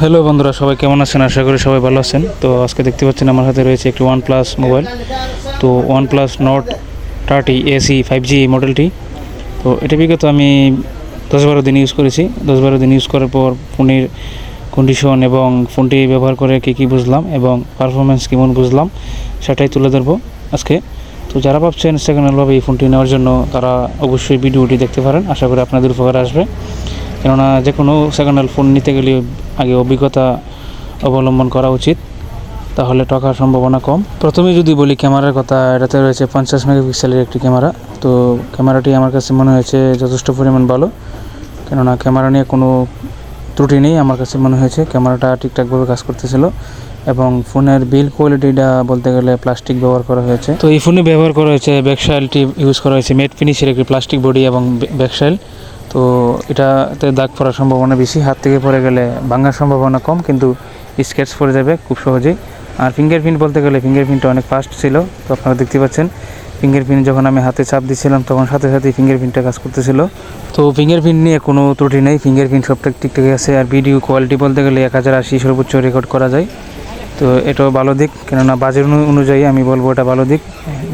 Hello বন্ধুরা, সবাই কেমন আছেন? আশা করি সবাই ভালো আছেন। তো আজকে দেখতে পাচ্ছেন আমার হাতে রয়েছে একটি ওয়ান প্লাস মোবাইল তো OnePlus Nord thirty SE five G মডেলটি তো এটা বিগত আমি দশ বারো দিন ইউজ করেছি। দশ বারো দিন ইউজ করার পর ফোনের কন্ডিশন এবং ফোনটি ব্যবহার করে কী কী বুঝলাম এবং পারফরমেন্স কেমন বুঝলাম, সেটাই তুলে ধরবো আজকে। তো যারা ভাবছেন সেকেন্ড হ্যান্ডভাবে এই ফোনটি নেওয়ার জন্য, তারা অবশ্যই ভিডিওটি দেখতে পারেন। আশা করি আপনাদের উপকার আসবে। কেননা যে কোনো সেকেন্ড হ্যান্ড ফোন নিতে গেলে আগে অভিজ্ঞতা অবলম্বন করা উচিত, তাহলে টাকার সম্ভাবনা কম। প্রথমে যদি বলি ক্যামেরার কথা, এটাতে রয়েছে পঞ্চাশ মেগাপিক্সেলের একটি ক্যামেরা। তো ক্যামেরাটি আমার কাছে মনে হয়েছে যথেষ্ট পরিমাণ ভালো, কেননা ক্যামেরা নিয়ে কোনো ত্রুটি নেই। আমার কাছে মনে হয়েছে ক্যামেরাটা ঠিকঠাকভাবে কাজ করতেছিল এবং ফোনের বিল কোয়ালিটিটা বলতে গেলে প্লাস্টিক ব্যবহার করা হয়েছে। তো এই ফোনে ব্যবহার করা হয়েছে ব্যাকসাইলটি ইউজ করা হয়েছে। মেট ফিনিশের একটি প্লাস্টিক বডি এবং ব্যাকসাইল তো এটাতে দাগ পড়ার সম্ভাবনা বেশি। হাত থেকে পড়ে গেলে ভাঙার সম্ভাবনা কম, কিন্তু স্কেচ পড়ে যাবে খুব সহজেই। আর ফিঙ্গারপ্রিন্ট বলতে গেলে ফিঙ্গারপ্রিন্টটা অনেক ফাস্ট ছিল, তো আপনারা দেখতে পাচ্ছেন। ফিঙ্গারপ্রিন্ট যখন আমি হাতে চাপ দিচ্ছিলাম তখন সাথে সাথে ফিঙ্গারপ্রিন্টটা কাজ করতেছিল। তো ফিঙ্গারপ্রিন্ট নিয়ে কোনো ত্রুটি নেই ফিঙ্গারপ্রিন্ট সবটা ঠিকঠাক আছে। আর ভিডিও কোয়ালিটি বলতে গেলে এক হাজার আশি সর্বোচ্চ রেকর্ড করা যায়। তো এটাও ভালো দিক, কেননা বাজেট অনুযায়ী আমি বলব এটা ভালো দিক।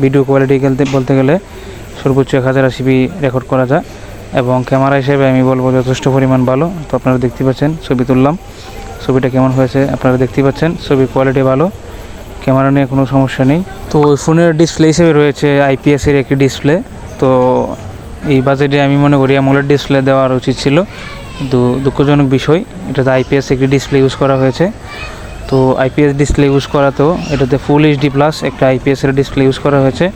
ভিডিও কোয়ালিটি খেলতে বলতে গেলে সর্বোচ্চ এক হাজার আশি রেকর্ড করা যায়। এবং ক্যামেরা হিসেবে আমি বলব যথেষ্ট পরিমাণ ভালো। তো আপনারা দেখতে পাচ্ছেন ছবি তুললাম। ছবিটা কেমন হয়েছে আপনারা দেখতে পাচ্ছেন। ছবির কোয়ালিটি ভালো। ক্যামেরা নিয়ে কোনো সমস্যা নেই। তো ফোনের ডিসপ্লে হিসেবে রয়েছে আইপিএসের একটি ডিসপ্লে তো এই বাজেটে আমি মনে করি অ্যামোলেড ডিসপ্লে দেওয়ার উচিত ছিল। কিন্তু দুঃখজনক বিষয়, এটাতে আইপিএস একটি ডিসপ্লে ইউজ করা হয়েছে। তো আইপিএস ডিসপ্লে ইউজ করাতেও এটাতে ফুল এইচডি প্লাস একটা আইপিএসের ডিসপ্লে ইউজ করা হয়েছে।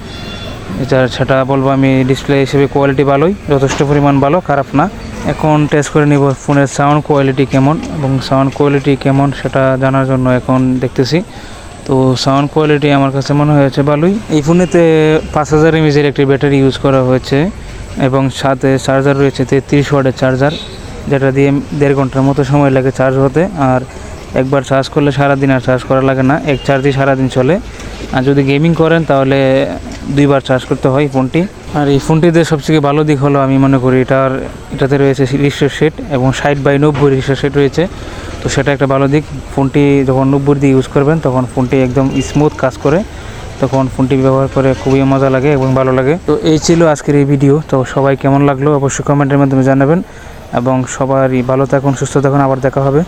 এটা সেটা বলব আমি ডিসপ্লে হিসেবে কোয়ালিটি ভালোই, যথেষ্ট পরিমাণ ভালো, খারাপ না। এখন টেস্ট করে নিব ফোনের সাউন্ড কোয়ালিটি কেমন এবং সাউন্ড কোয়ালিটি কেমন সেটা জানার জন্য এখন দেখতেছি। তো সাউন্ড কোয়ালিটি আমার কাছে মনে হয়েছে ভালোই। এই ফোনেতে পাঁচ হাজার এমএজের একটি ব্যাটারি ইউজ করা হয়েছে এবং সাথে চার্জার রয়েছে তেত্রিশ ওয়াটের চার্জার যেটা দিয়ে দেড় ঘণ্টার মতো সময় লাগে চার্জ হতে আর একবার চার্জ করলে সারাদিন আর চার্জ করা লাগে না। এক চার্জই সারাদিন চলে। আর যদি গেমিং করেন তাহলে দুইবার চার্জ করতে হয় ফোনটি। আর এই ফোনটিতে সবথেকে ভালো দিক হলো আমি মনে করি এটার, এটাতে রয়েছে রিস্টার সেট এবং ষাট বাই নব্বই রিস্টার সেট রয়েছে। তো সেটা একটা ভালো দিক। ফোনটি যখন নব্বই দিয়ে ইউজ করবেন, তখন ফোনটি একদম স্মুথ কাজ করে। তখন ফোনটি ব্যবহার করে খুবই মজা লাগে এবং ভালো লাগে। তো এই ছিল আজকের এই ভিডিও তো সবাই কেমন লাগল অবশ্যই কমেন্টের মাধ্যমে জানাবেন। এবং সবারই ভালো থাকুন, সুস্থ থাকুন। আবার দেখা হবে।